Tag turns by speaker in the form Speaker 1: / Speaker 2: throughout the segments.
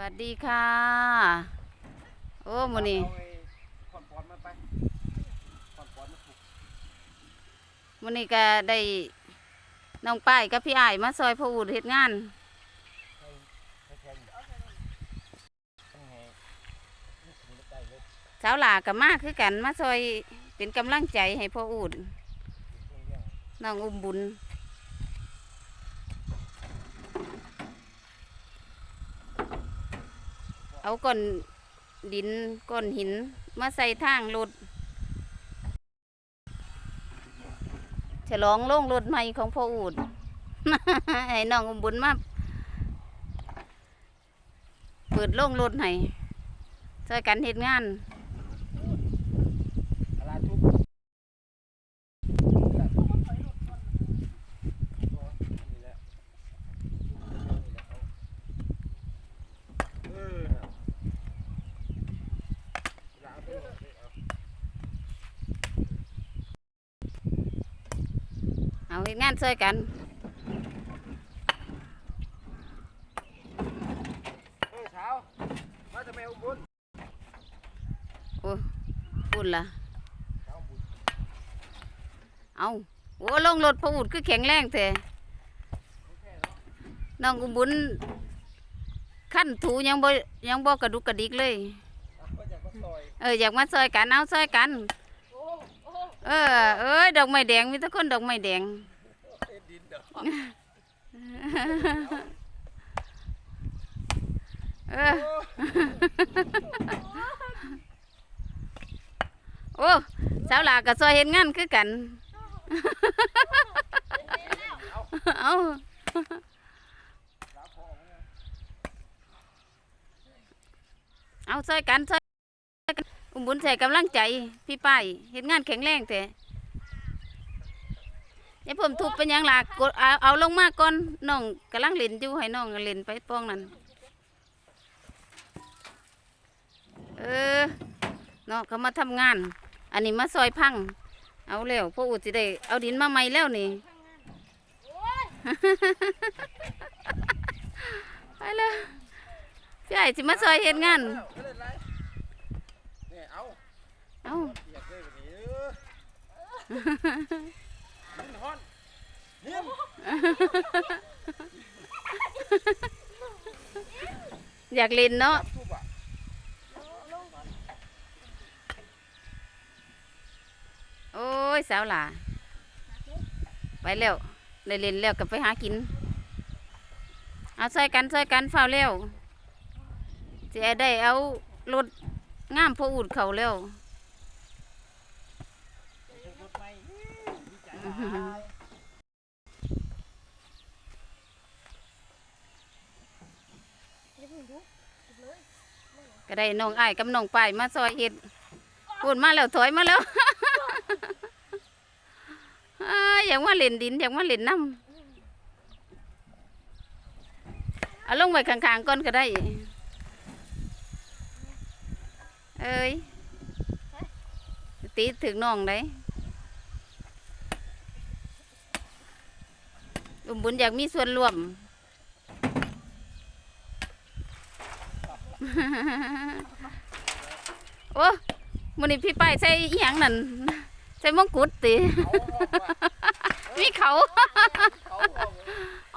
Speaker 1: วัสดีค่ะ โอ้มื้อนี้
Speaker 2: เอาไอ้ขอนปอนมาไปขอนปอนมาถูก
Speaker 1: มื้อนี้ก็ได้น้องป้ายกับพี่อ้ายมาซอยพ่ออูดเห
Speaker 2: ต้องให้นี่ถึงได้เลย
Speaker 1: สาวหลาก็มากคือกันมาซอยเป็นกำลังใจให้พ่ออูดน้องอุ้มบุญ เอาก้อนดินก้อนหินมาใส่ทางรถฉลองโล่งรถใหม่ของพ่ออูดให้น้องอุบุญมาเปิดโล่งรถให้ช่วยกันเห็ดงาน
Speaker 2: อะไรทุกนี่แหละเออเอาไปเอาไปเอา
Speaker 1: เอาเฮ็ดงานช่วยกัน
Speaker 2: เอ้ยเช้ามาจะแมวบุญ
Speaker 1: โอ้ปุ่นละ
Speaker 2: เช้าบุญ
Speaker 1: เอาโอ้ลงรถพออุดคือแข็งแรงแท้น้องอุ้มบุญขั้นถูยังบ่ยังบ่กระดุกกระดิกเลย
Speaker 2: เอาก็อยากมาซอย
Speaker 1: เอออยากมาซอยกันเอาซอยกัน เออเอ้ยดอกไม้แดงมีแต่คนดอกไม้แดง
Speaker 2: เอ็ดดินเด้อ
Speaker 1: เออโอ้สาวหลากับซอยเห็นงานคือกัน เอา
Speaker 2: สาวพอออกมา
Speaker 1: เอาซอยกันซอยกัน อุ้มบุญใส่กำลังใจ พี่ป้ายเห็นงานแข็งแรงแต่ อย่าผมทุบเป็นหยังหลากกดเอาเอาลงมาก่อนน้องกำลังเล่นอยู่ให้น้องเล่นไปป้องนั่นเออเนาะเขามาทำงาน อันนี้มาซอยพัง เอาแล้วพ่ออุดสิได้เอาดินมาใหม่แล้วนี่ ไปเลยพี่ไอ้สิมาซอยเฮ็ดงาน
Speaker 2: เอาไม่ได้ไรเนี่ยเอา
Speaker 1: เอา
Speaker 2: เปียกเลยแบบนี้ ออนิ่มฮอนนิ่ม
Speaker 1: อยากเล่นเนาะ
Speaker 2: ทุบอะ
Speaker 1: โอ้ยสาวหล่าไปแล้วได้เล่นแล้วก็ไปหากิน เอาซอยกันซอยกันเฝ้าแล้วจะได้เอารถงามพออูดเขาแล้ว
Speaker 2: รถไม่ดีใจ
Speaker 1: ก็ได้น้องอ้ายกับน้องป้ายมาซอยเฮ็ดพูดมาแล้วถอยมาแล้วอยอยากมาเล่นดินอยากมาเล่นน้ำเอาลงไปข้างๆก่อนก็ได้ เอ้ยตีถึงน้องได้ อุ้มบุญอยากมีส่วนร่วม โอ้มันนี่พี่ไป้ยใส่อหย่างนั่นใส่มงกุฎติ มีเขา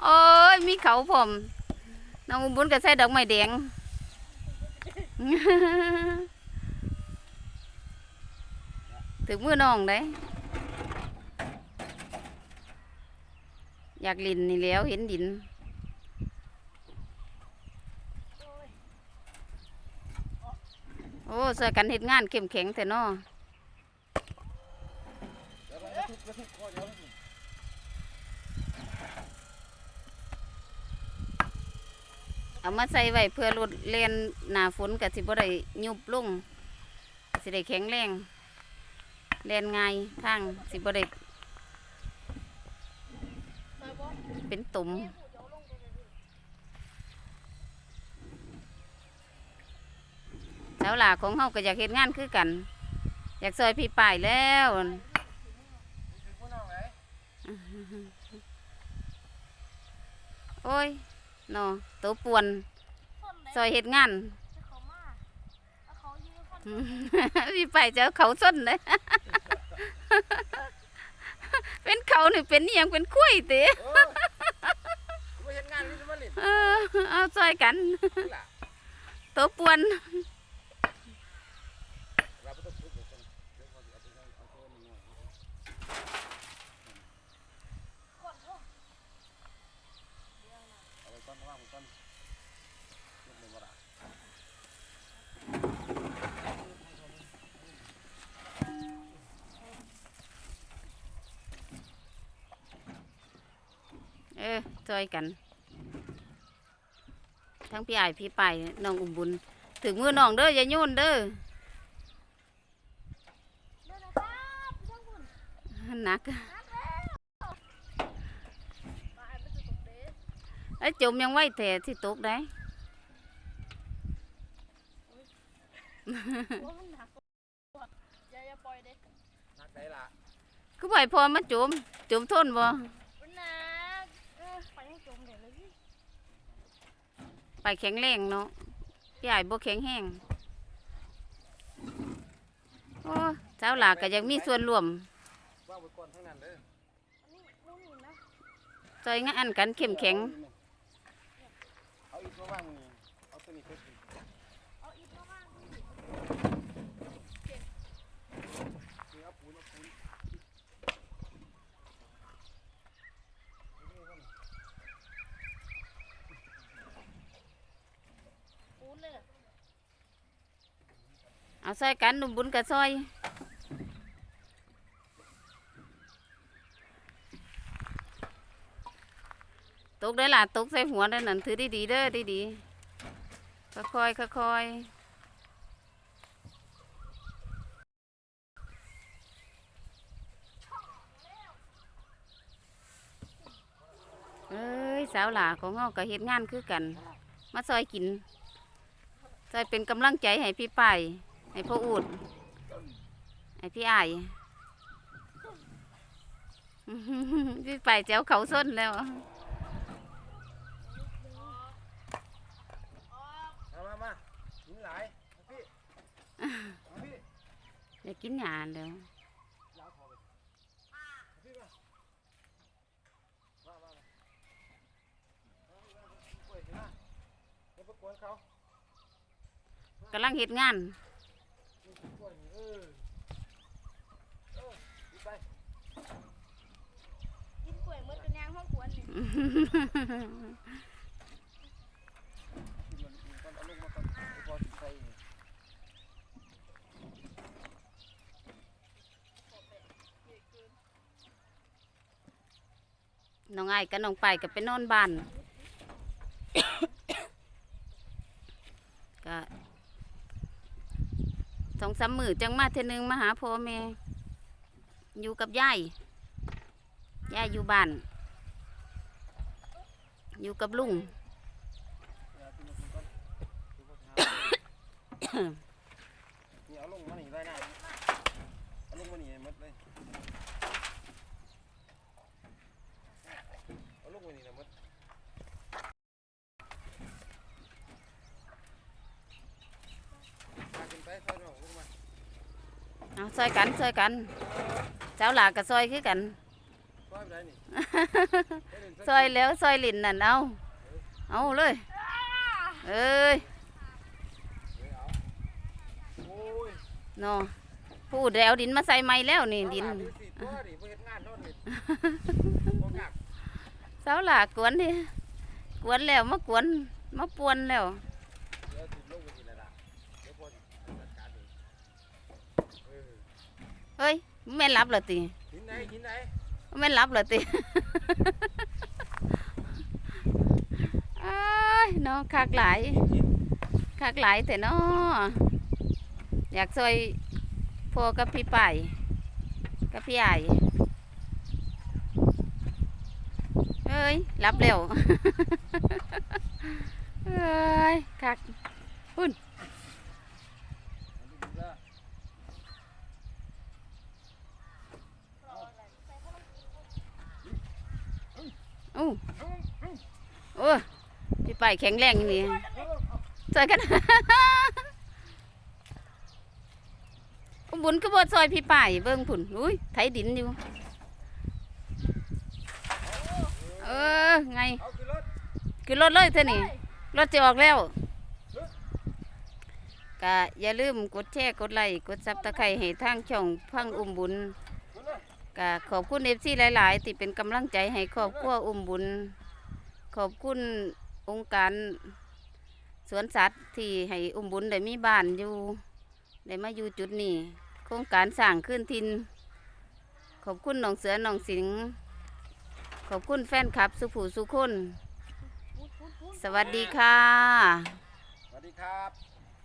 Speaker 1: โอ้ย มีเขาผมน้องอุมบุญก็ใส่ดอกไม้แดง ถึงมือน้องได้ อยากลินนี่แล้วเห็นดินโอ้ใส่กันเฮ็ดงานเข้มแข็งแต่นอ
Speaker 2: เอา
Speaker 1: มาใส่ไว้เพื่อลดเลนหนาฝนกับสิบได้ยุบลงสิได้แข็งแรงเลียนง่ายทางสิบได้เป็น ตุ่มสาวหลาของเฮาก็อยากเฮ็ดงานคือกัน อยากซอยพี่ป่ายแล้วโอ้ยเนาะตัวป่วนซอยเฮ็ดงาน
Speaker 3: จะเขามาแล้วเขายืนคน
Speaker 1: อืมพี่ไปเจอเขาส้นเลยเป็นเขาหนี่เป็นอิหยังเป็นคุ้ยติ
Speaker 2: เออไม่เห็นงานนี่จะมา เล่น
Speaker 1: เออเอาซอยกัน
Speaker 2: นี่ล่ะ
Speaker 1: ตัวป่วน
Speaker 2: เราไม่ต้องพูดเดี๋ยวกันเดี๋ยวเขาจะเอาไปให้เอาตัวนี้หน่อย
Speaker 3: คนโอ้
Speaker 2: เอาไปก่อ
Speaker 1: น ทั้งพี่อายพี่ไปน้องอุ้มบุญถึงมือน้องเด้ออย่าโยนเด้อ
Speaker 3: เดินนะครับช่างคุณ
Speaker 1: หนัก
Speaker 3: นักแล้วปลาไม่จะตกเด้
Speaker 1: ไอ้ยจมยังไหวแต่ที่ตกได้
Speaker 3: ว่ามันหนักอย่าอย่าปล่อยเด้
Speaker 2: นักได้ละ
Speaker 1: คือบ่ให้พอมาจมจมทนบ่
Speaker 3: มันหนักเออ ไปให้จมเดี๋ยวเลยพี่
Speaker 1: ไปแข็งแรงเนาะพี่อายบ่แข็งแห้งโอ้เจ้าหลาก็ยังมีส่วนร่วม
Speaker 2: ว่างไว้ก่อนทั้งนั้นเด้อ
Speaker 3: อันนี้นู่นนี่นะ
Speaker 1: ซอยงานกันเข้มแข็ง
Speaker 2: เอาอีกตัวว่างมือเอาตัวนี้เพิ่มอีก
Speaker 3: เอาอีกมาบ้าง
Speaker 2: นี่เอาปูนเอาปูน
Speaker 3: ปูนเลยเหรอ
Speaker 1: เอาซอยกันหนุ่มบุญกับซอยตกได้ล่ะตกใส่หัวได้นั่นถือดีๆเด้อดีๆค่อยๆค่อยๆเอ้ยสาวหล่าของเฮาก็เฮ็ดงานคือกัน มาซอยกิน ซอยเป็นกำลังใจให้พี่ไปายให้พ่ออูดให้พี่อายพี่ไปายแจ้วเขาส้นแล้ว
Speaker 2: มามามาหินหลายมาพี่มาพี่
Speaker 1: อยากกินหยาแล้ว
Speaker 2: ยาวคอไปมาพี่มามามามามาพี่มาเปิดสินะเดี๋ยวไปกวนเขา
Speaker 1: กำลังเฮ็ดงาน
Speaker 2: นี่กวนเออเออดีไป
Speaker 3: กินกล้วยเหมือนกันยางห้องกวนนี่
Speaker 2: กินมันกินก่อนเอาลงมาก่อนเดี๋ยวพอสิใส่นี่
Speaker 1: น้องไอ้ายกับน้องไปายก็ไปนอนบ้าน ก็ สามมือจังมาเทนึงมาหาพ่อแม่อยู่กับยายยายอยู่บ้าน อยู่กับลุง
Speaker 2: เอากินมากินก่อนเดี๋ยวพอสิหานี่เอาลงมานี่ได้นะเอาลงมานี่ให้หมดเลยเอาลงมานี่นะหมดพาขึ้นไปซอยน้องลงมา
Speaker 1: เอา ซอยกันซอยกันเจ้าหลากับซอยคือกัน
Speaker 2: ซอยไปไหนนี่ไปเล่น
Speaker 1: ซอยแล้วซอยหลินนั่นเอาเอาเลยเอ้ย
Speaker 2: เออเอาโอ้ย
Speaker 1: เนพูดแล้วดินมาใส่ไม้แล้วนี่ดิน
Speaker 2: เอาล่ะมีสี่ตัวดิบ่เฮ็ดงานโน่นนี่บ่กัก
Speaker 1: เสาหลากวนดิกวนแล้วมากวนมาปวนแล้ว
Speaker 2: เดี๋ยวสิลงไปทีละละเดี๋ยวพอสิจัดการเองเออ
Speaker 1: เฮ้ยแม่นรับเหรอติ
Speaker 2: หินไหนหินไหน
Speaker 1: แม่นรับเหรอติเอ้ยเนาะคักหลาย
Speaker 2: หิน
Speaker 1: คักหลายแต่เนาะอยากซอยพ่อกับพี่ป่ายกับพี่ใหญ่เอ้ยรับแล้วเอ้ยคัก
Speaker 2: อันนี้ดีละ
Speaker 1: อยแข็งแรงนี่
Speaker 2: เออเอา
Speaker 1: ซอยกันอุบุญก็บ่ซอยพี่ป่ายเบิ่งผุนอุ้ยไถดินอยู่ เออ ไง
Speaker 2: ขึ้นรถ
Speaker 1: คือรถเลยเท่านี่รถจะออกแล้วก็อย่าลืมกดแชร์กดไลค์กดซับตะไคร้ให้ทางช่องพังอุ้มบุญก็ขอบคุณเอฟซีหลาย ๆ ที่เป็นกำลังใจให้ครอบครัวอุ้มบุญ ขอบคุณ องค์การสวนสัตว์ที่ให้อุ้มบุญได้มีบ้านอยู่ได้มาอยู่จุดนี้โครงการสร้างขึ้นทิน ขอบคุณน้องเสือน้องสิงขอบคุณแฟนคลับ สุผูสุคนสวัสดีค่ะ
Speaker 2: สวัสดีครับ